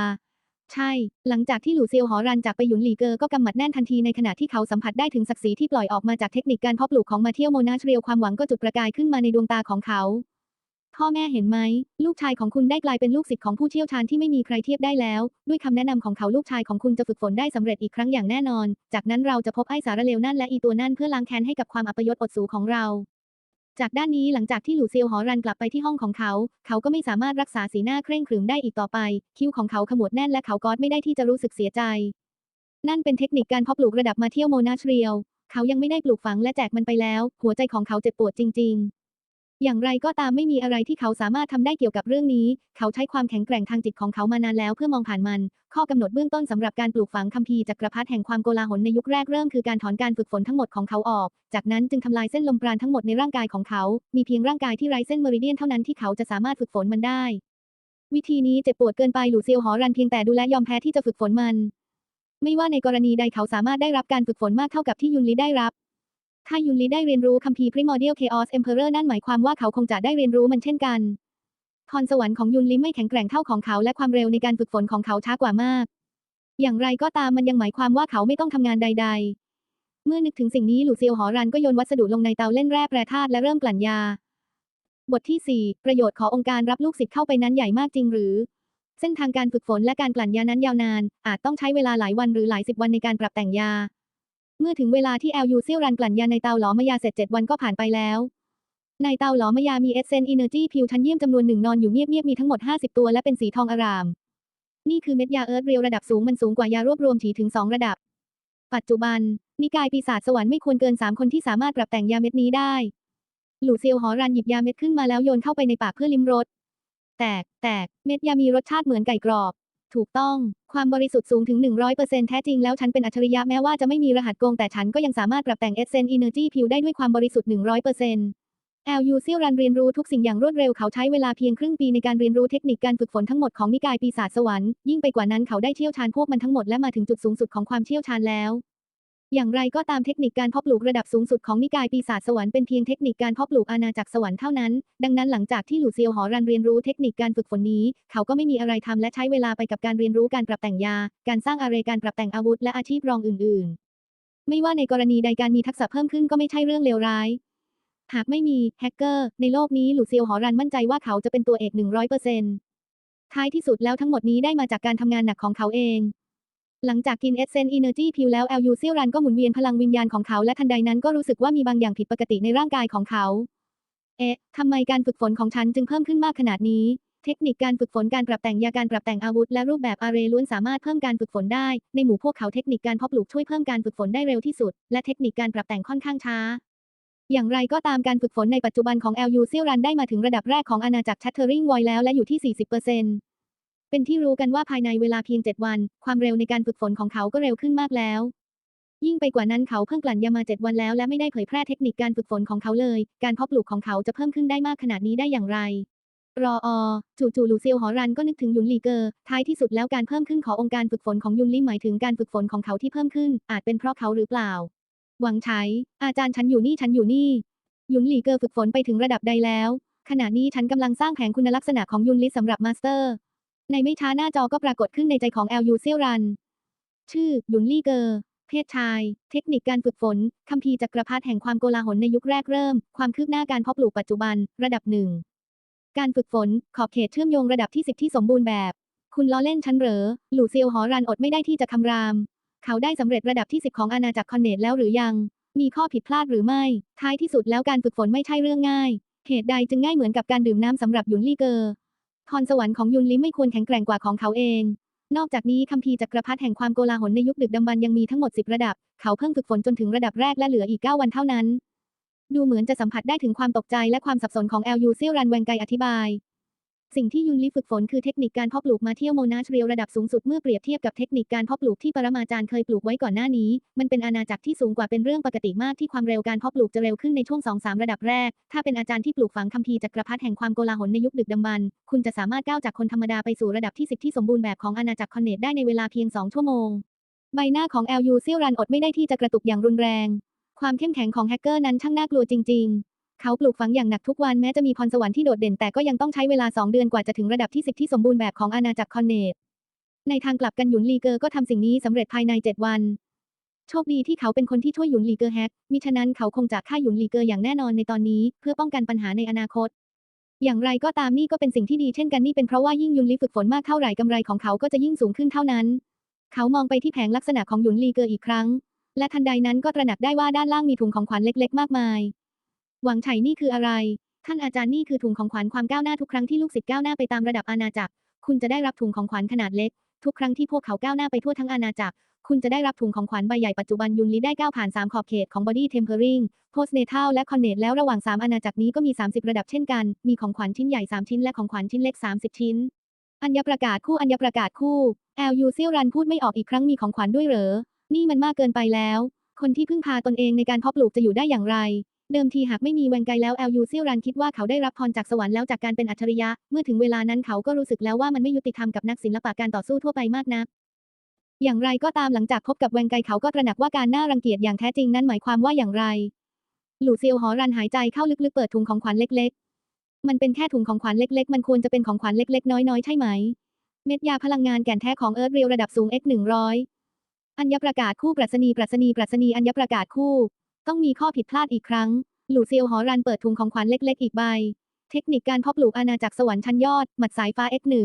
ใช่ หลังจากที่หลู่เซียวหอรันจากไปหยุนหลีเกอก็กำหมัดแน่นทันทีในขณะที่เขาสัมผัสได้ถึงศักดิ์ศรีที่ปล่อยออกมาจากเทคนิคการเพาะปลูกของมาเที่ยวโมนาชเรียวความหวังก็จุดประกายขึ้นมาในดวงตาของเขา พ่อแม่เห็นไหม ลูกชายของคุณได้กลายเป็นลูกศิษย์ของผู้เชี่ยวชาญที่ไม่มีใครเทียบได้แล้ว ด้วยคำแนะนำของเขาลูกชายของคุณจะฝึกฝนได้สำเร็จอีกครั้งอย่างแน่นอน จากนั้นเราจะพบไอ้สารเลวนั่นและอีตัวนั่นเพื่อล้างแค้นให้กับความอัปยศอดสูของเรา จากด้านนี้หลังจากที่หลู่เซียวหอรันกลับไปที่ห้องของเขา เขาก็ไม่สามารถรักษาสีหน้าเคร่งขรึมได้อีกต่อไป คิ้วของเขาขมวดแน่นและเขาก๊อดไม่ได้ที่จะรู้สึกเสียใจ นั่นเป็นเทคนิคการเพาะปลูกระดับมาเที่ยวโมนาชเรียลเขายังไม่ได้ปลูกฝังและแจกมันไปแล้ว หัวใจของเขาเจ็บปวดจริง ๆ อย่างไรก็ตามไม่มีอะไรที่เขาสามารถทำได้เกี่ยวกับเรื่องนี้ เขาใช้ความแข็งแกร่งทางจิตของเขามานานแล้วเพื่อมองผ่านมัน ข้อกำหนดเบื้องต้นสำหรับการปลูกฝังคัมภีร์จักรพรรดิแห่งความโกลาหลในยุคแรกเริ่มคือการถอนการฝึกฝนทั้งหมดของเขาออก จากนั้นจึงทำลายเส้นลมปราณทั้งหมดในร่างกายของเขา มีเพียงร่างกายที่ไร้เส้นเมริเดียนเท่านั้นที่เขาจะสามารถฝึกฝนมันได้ วิธีนี้เจ็บปวดเกินไปหลู่เซียวหอรันเพียงแต่ดูแลยอมแพ้ที่จะฝึกฝนมัน ไม่ว่าในกรณีใดเขาสามารถได้รับการฝึกฝนมากเท่ากับที่ยุนลีได้รับ ถ้ายุนลีได้เรียนรู้คัมภีร์ Primordial Chaos Emperor นั่นหมายความว่าเขาคงจะได้เรียนรู้มันเช่นกันพรสวรรค์ของยุนลีไม่แข็งแกร่งเท่าของเขาและความเร็วในการฝึกฝนของเขาช้ากว่ามาก อย่างไรก็ตามมันยังหมายความว่าเขาไม่ต้องทำงานใด ๆ เมื่อนึกถึงสิ่งนี้หลู่เซียวหอรันก็โยนวัสดุลงในเตาเล่นแร่แปรธาตุและเริ่มกลั่นยา บทที่ 4 ประโยชน์ขององค์การรับลูกศิษย์เข้าไปนั้นใหญ่มากจริงหรือ เส้นทางการฝึกฝนและการกลั่นยานั้นยาวนาน อาจต้องใช้เวลาหลายวันหรือหลายสิบวันในการปรับแต่งยา เมื่อถึงเวลาที่แอลยูเซียวรันกลั่นยาในเตาหลอมยาเสร็จ7วันก็ผ่านไปแล้ว ในเตาหลอมยามีเอเซนอินเนอร์จีพิวชั้นเยี่ยมจำนวนหนึ่งนอนอยู่เงียบๆมีทั้งหมด 50 ตัวและเป็นสีทองอาราม นี่คือเม็ดยาเอิร์ธเรียวระดับสูงมันสูงกว่ายารวบรวมถีถึง 2 ระดับ ปัจจุบัน นิกายปีศาจสวรรค์ไม่ควรเกิน 3 คนที่สามารถปรับแต่งยาเม็ดนี้ได้ หลู่เซียวหอรันหยิบยาเม็ดขึ้นมาแล้วโยนเข้าไปในปากเพื่อลิ้มรสแตกแตกเม็ดยามีรสชาติเหมือนไก่กรอบ ถูกต้อง ความบริสุทธิ์สูงถึง 100%แท้จริงแล้วฉันเป็นอัจฉริยะแม้ว่าจะไม่มีรหัสโกงแต่ฉันก็ยังสามารถปรับแต่งเอเซนอินเนอร์จีพิวได้ด้วยความบริสุทธิ์ 100%แอลยูเซียวรันเรียนรู้ทุกสิ่งอย่างรวดเร็วเขาใช้เวลาเพียงครึ่งปีในการเรียนรู้เทคนิคการฝึกฝนทั้งหมดของนิกายปีศาจสวรรค์ยิ่งไปกว่านั้นเขาได้เชี่ยวชาญพวกมันทั้งหมดและมาถึงจุดสูงสุดของความเชี่ยวชาญแล้ว อย่างไรก็ตามเทคนิคการเพาะปลูกระดับสูงสุดของนิกายปีศาจสวรรค์เป็นเพียงเทคนิคการเพาะปลูกอาณาจักรสวรรค์เท่านั้น ดังนั้นหลังจากที่หลู่เซียวหอรันเรียนรู้เทคนิคการฝึกฝนนี้ เขาก็ไม่มีอะไรทำและใช้เวลาไปกับการเรียนรู้การปรับแต่งยา การสร้างอาเรการปรับแต่งอาวุธและอาชีพรองอื่น ๆ ไม่ว่าในกรณีใดการมีทักษะเพิ่มขึ้นก็ไม่ใช่เรื่องเลวร้าย หากไม่มีแฮกเกอร์ในโลกนี้หลู่เซียวหอรันมั่นใจว่าเขาจะเป็นตัวเอก100%ท้ายที่สุดแล้วทั้งหมดนี้ได้มาจากการทำงานหนักของเขาเอง หลังจากกินเอเซนอินเนอร์จีพิวแล้วแอลยูเซียรันก็หมุนเวียนพลังวิญญาณของเขาและทันใดนั้นก็รู้สึกว่ามีบางอย่างผิดปกติในร่างกายของเขา เอ๊ะทำไมการฝึกฝนของฉันจึงเพิ่มขึ้นมากขนาดนี้ เทคนิคการฝึกฝนการปรับแต่งยาการปรับแต่งอาวุธและรูปแบบอาเรล้วนสามารถเพิ่มการฝึกฝนได้ ในหมู่พวกเขาเทคนิคการเพาะปลูกช่วยเพิ่มการฝึกฝนได้เร็วที่สุด และเทคนิคการปรับแต่งค่อนข้างช้า อย่างไรก็ตามการฝึกฝนในปัจจุบันของ LU เซียรันได้มาถึงระดับแรกของอาณาจักร Chattering Void แล้วและอยู่ที่ 40% เป็นที่รู้กันว่าภายในเวลาเพียง 7 วัน ความเร็วในการฝึกฝนของเขาก็เร็วขึ้นมากแล้ว ยิ่งไปกว่านั้นเขาเพิ่งกลั่นยามา 7 วันแล้ว และไม่ได้เผยแพร่เทคนิคการฝึกฝนของเขาเลย การเพาะปลูกของเขาจะเพิ่มขึ้นได้มากขนาดนี้ได้อย่างไร รออจู่ๆหลูเซียวหอรันก็นึกถึงยุนลีเกอร์ ท้ายที่สุดแล้วการเพิ่มขึ้นขององค์การฝึกฝนของยุนลี่หมายถึงการฝึกฝนของเขาที่เพิ่มขึ้น อาจเป็นเพราะเขาหรือเปล่า หวังใช้ อาจารย์ฉันอยู่นี่ฉันอยู่นี่ ยุนลีเกอร์ฝึกฝนไปถึงระดับใดแล้วขณะนี้ฉันกำลังสร้างแผงคุณลักษณะของยุนลิสสำหรับมาสเตอร์ ในไม่ช้าหน้าจอก็ปรากฏขึ้นในใจของแอลยูเซียรัน ชื่อยุนลี่เกอร์เพศชาย เทคนิคการฝึกฝน คัมภีร์จักรพรรดิแห่งความโกลาหลในยุคแรกเริ่ม ความคืบหน้าการเพาะปลูกปัจจุบัน ระดับหนึ่ง การฝึกฝน ขอบเขตเชื่อมโยงระดับที่10ที่สมบูรณ์แบบ คุณล้อเล่นฉันเหรอ หลู่เซียวหอรันอดไม่ได้ที่จะคำราม เขาได้สำเร็จระดับที่10ของอาณาจักรคอนเนตแล้วหรือยัง มีข้อผิดพลาดหรือไม่ ท้ายที่สุดแล้วการฝึกฝนไม่ใช่เรื่องง่าย เหตุใดจึงง่ายเหมือนกับการดื่มน้ำสำหรับยุนลี่เกอร์ พรสวรรค์ของยุนลิมไม่ควรแข็งแกร่งกว่าของเขาเอง นอกจากนี้คัมภีร์จักรพรรดิแห่งความโกลาหลในยุคดึกดำบรรพ์ยังมีทั้งหมด 10 ระดับ เขาเพิ่งฝึกฝนจนถึงระดับแรกและเหลืออีก 9 วันเท่านั้น ดูเหมือนจะสัมผัสได้ถึงความตกใจและความสับสนของแอลยูเซียรันแวงไกอธิบาย สิ่งที่ยุนลิฝึกฝนคือเทคนิคการเพาะปลูกมาเที่ยวโมนาชเรียลระดับสูงสุดเมื่อเปรียบเทียบกับเทคนิคการเพาะปลูกที่ปรมาจารย์เคยปลูกไว้ก่อนหน้านี้ มันเป็นอาณาจักรที่สูงกว่าเป็นเรื่องปกติมากที่ความเร็วการเพาะปลูกจะเร็วขึ้นในช่วง2-3ระดับแรก ถ้าเป็นอาจารย์ที่ปลูกฝังคัมภีร์จักรพรรดิแห่งความโกลาหลในยุคดึกดำบรรพ์คุณจะสามารถก้าวจากคนธรรมดาไปสู่ระดับที่ 10 ที่สมบูรณ์แบบของอาณาจักรคอนเนตได้ในเวลาเพียง2ชั่วโมงใบหน้าของแอลยูเซียรันอดไม่ได้ที่จะกระตุกอย่างรุนแรง ความเข้มแข็งของแฮกเกอร์นั้นช่างน่ากลัวจริง ๆ เขาปลูกฝังอย่างหนักทุกวันแม้จะมีพรสวรรค์ที่โดดเด่นแต่ก็ยังต้องใช้เวลา 2 เดือนกว่าจะถึงระดับที่ 10 ที่สมบูรณ์แบบของอาณาจักรคอนเนต ในทางกลับกันหยุนลีเกอร์ก็ทำสิ่งนี้สำเร็จภายใน 7 วัน โชคดีที่เขาเป็นคนที่ช่วยหยุนลีเกอร์แฮกมิฉะนั้นเขาคงจะฆ่าหยุนลีเกอร์อย่างแน่นอนในตอนนี้ เพื่อป้องกันปัญหาในอนาคต อย่างไรก็ตามนี่ก็เป็นสิ่งที่ดีเช่นกันนี่เป็นเพราะว่ายิ่งยุนลีฝึกฝนมากเท่าไหร่กำไรของเขาก็จะยิ่งสูงขึ้นเท่านั้น เขามองไปที่แผงลักษณะของหยุนลีเกอร์อีกครั้ง และทันใดนั้นก็ตระหนักได้ว่าด้านล่างมีถุงของขวัญเล็ก ๆ มากมาย หวังไฉนี่คืออะไร ท่านอาจารย์นี่คือถุงของขวัญความก้าวหน้าทุกครั้งที่ลูกศิษย์ก้าวหน้าไปตามระดับอาณาจักร คุณจะได้รับถุงของขวัญขนาดเล็ก ทุกครั้งที่พวกเขาก้าวหน้าไปทั่วทั้งอาณาจักร คุณจะได้รับถุงของขวัญใบใหญ่ปัจจุบันยุนลิได้ก้าวผ่าน 3 ขอบเขตของ Body Tempering Postnatal และ Connect แล้วระหว่าง 3 อาณาจักรนี้ก็มี 30 ระดับเช่นกัน มีของขวัญชิ้นใหญ่ 3 ชิ้นและของขวัญชิ้นเล็ก 30 ชิ้น อัญญประกาศคู่อัญญประกาศคู่ LU เซียวรันพูดไม่ออกอีกครั้งมีของขวัญด้วยเหรอ นี่มันมากเกินไปแล้ว คนที่พึ่งพาตนเองในการเพาะปลูกจะอยู่ได้อย่างไร เดิมทีหากไม่มีแวงไกแล้ว LU เซียวรันคิดว่าเขาได้รับพรจากสวรรค์แล้วจากการเป็นอัจฉริยะ เมื่อถึงเวลานั้นเขาก็รู้สึกแล้วว่ามันไม่ยุติธรรมกับนักศิลปะการต่อสู้ทั่วไปมากนักอย่างไรก็ตามหลังจากพบกับแวงไกเขาก็ตระหนักว่าการน่ารังเกียจอย่างแท้จริงนั้นหมายความว่าอย่างไร หลู่เซียวหอรันหายใจเข้าลึกๆเปิดถุงของขวัญเล็ก ๆ มันเป็นแค่ถุงของขวัญเล็ก ๆ มันควรจะเป็นของขวัญเล็กๆ น้อยๆ ใช่ไหม เม็ดยาพลังงานแก่นแท้ของเอิร์ธเรียวระดับสูง X 100อัญญประกาศคู่ปรัชนีปรัชนีปรัชนีอัญญประกาศคู่ ต้องมีข้อผิดพลาดอีกครั้ง หลู่เซียวหอรันเปิดถุงของขวัญเล็ก ๆ อีกใบ เทคนิคการเพาะปลูกอาณาจักรสวรรค์ชั้นยอด หมัดสายฟ้า X1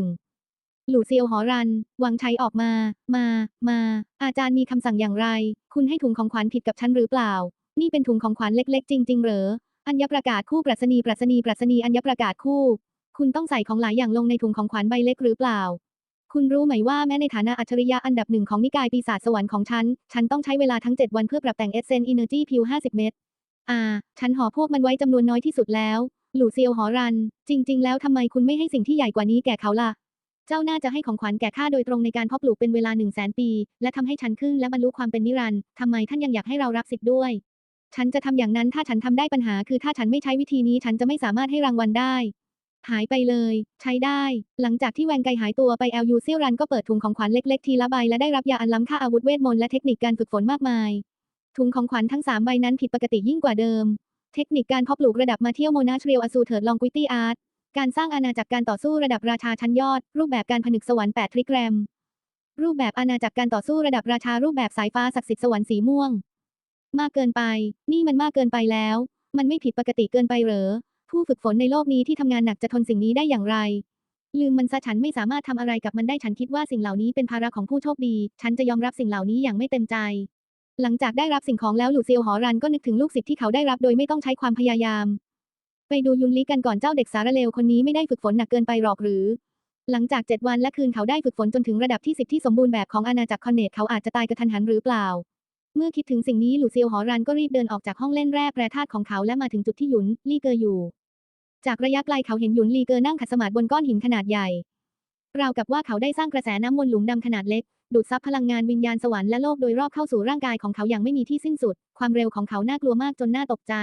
หลู่เซียวหอรัน วังชัยออกมา มา มา อาจารย์มีคำสั่งอย่างไร คุณให้ถุงของขวัญผิดกับฉันหรือเปล่า นี่เป็นถุงของขวัญเล็ก ๆ จริง ๆ เหรอ อัญญประกาศคู่ปรัชนีปรัชนีปรัชนีอัญญประกาศคู่ คุณต้องใส่ของหลายอย่างลงในถุงของขวัญใบเล็กหรือเปล่า คุณรู้ไหมว่าแม้ในฐานะอัจฉริยะอันดับหนึ่งของนิกายปีศาจสวรรค์ของฉัน ฉันต้องใช้เวลาทั้ง 7 วันเพื่อปรับแต่งเอเซนอินเนอร์จีพิว50 เม็ดอ่า ฉันห่อพวกมันไว้จำนวนน้อยที่สุดแล้วหลู่เซียวหอรัน จริง ๆ แล้วทำไมคุณไม่ให้สิ่งที่ใหญ่กว่านี้แก่เขาล่ะ เจ้าน่าจะให้ของขวัญแก่ข้าโดยตรงในการเพาะปลูกเป็นเวลาหนึ่งแสนปี และทำให้ฉันขึ้นและบรรลุความเป็นนิรันดร์ทำไมท่านยังอยากให้เรารับสิทธิ์ด้วย ฉันจะทำอย่างนั้นถ้าฉันทำได้ปัญหา คือถ้าฉันไม่ใช้วิธีนี้ฉันจะไม่สามารถให้รางวัลได้ หายไปเลย ใช้ได้ หลังจากที่แวงไกหายตัวไป LU เซียรันก็เปิดถุงของขวัญเล็ก ๆ ทีละใบและได้รับยาอันล้ำค่าอาวุธเวทมนต์และเทคนิคการฝึกฝนมากมาย ถุงของขวัญทั้ง 3 ใบนั้นผิดปกติยิ่งกว่าเดิม เทคนิคการเพาะปลูกระดับมาเที่ยวโมนาเรียวอสูเถิดลองกุิตี้อาร์ตการสร้างอาณาจักรการต่อสู้ระดับราชาชั้นยอด รูปแบบการผนึกสวรรค์8ทริกแรม รูปแบบอาณาจักรการต่อสู้ระดับราชารูปแบบสายฟ้าศักดิ์สิทธิ์สวรรค์สีม่วง มากเกินไป นี่มันมากเกินไปแล้ว มันไม่ผิดปกติเกินไปเหรอ ผู้ฝึกฝนในโลกนี้ที่ทำงานหนักจะทนสิ่งนี้ได้อย่างไร ลืมมันซะฉันไม่สามารถทำอะไรกับมันได้ฉันคิดว่าสิ่งเหล่านี้เป็นภาระของผู้โชคดี ฉันจะยอมรับสิ่งเหล่านี้อย่างไม่เต็มใจ หลังจากได้รับสิ่งของแล้วหลู่เซียวหอรันก็นึกถึงลูกศิษย์ที่เขาได้รับโดยไม่ต้องใช้ความพยายาม ไปดูยุนลิกันก่อนเจ้าเด็กสารเลวคนนี้ไม่ได้ฝึกฝนหนักเกินไปหรอกหรือ หลังจาก7วันและคืนเขาได้ฝึกฝนจนถึงระดับที่10ที่สมบูรณ์แบบของอาณาจักรคอนเนตเขาอาจจะตายกระทันหันหรือเปล่าเมื่อคิดถึงสิ่งนี้หลู่เซียวหอรันก็รีบเดินออกจากห้องเล่นแร่แปรธาตุของเขาและมาถึงจุดที่หยุนลี่เกออยู่ จากระยะไกลเขาเห็นหยุนลีเกอนั่งขัดสมาธิบนก้อนหินขนาดใหญ่ ราวกับว่าเขาได้สร้างกระแสน้ำมนหลุมดำขนาดเล็ก ดูดซับพลังงานวิญญาณสวรรค์และโลกโดยรอบเข้าสู่ร่างกายของเขาอย่างไม่มีที่สิ้นสุด ความเร็วของเขาน่ากลัวมากจนน่าตกใจ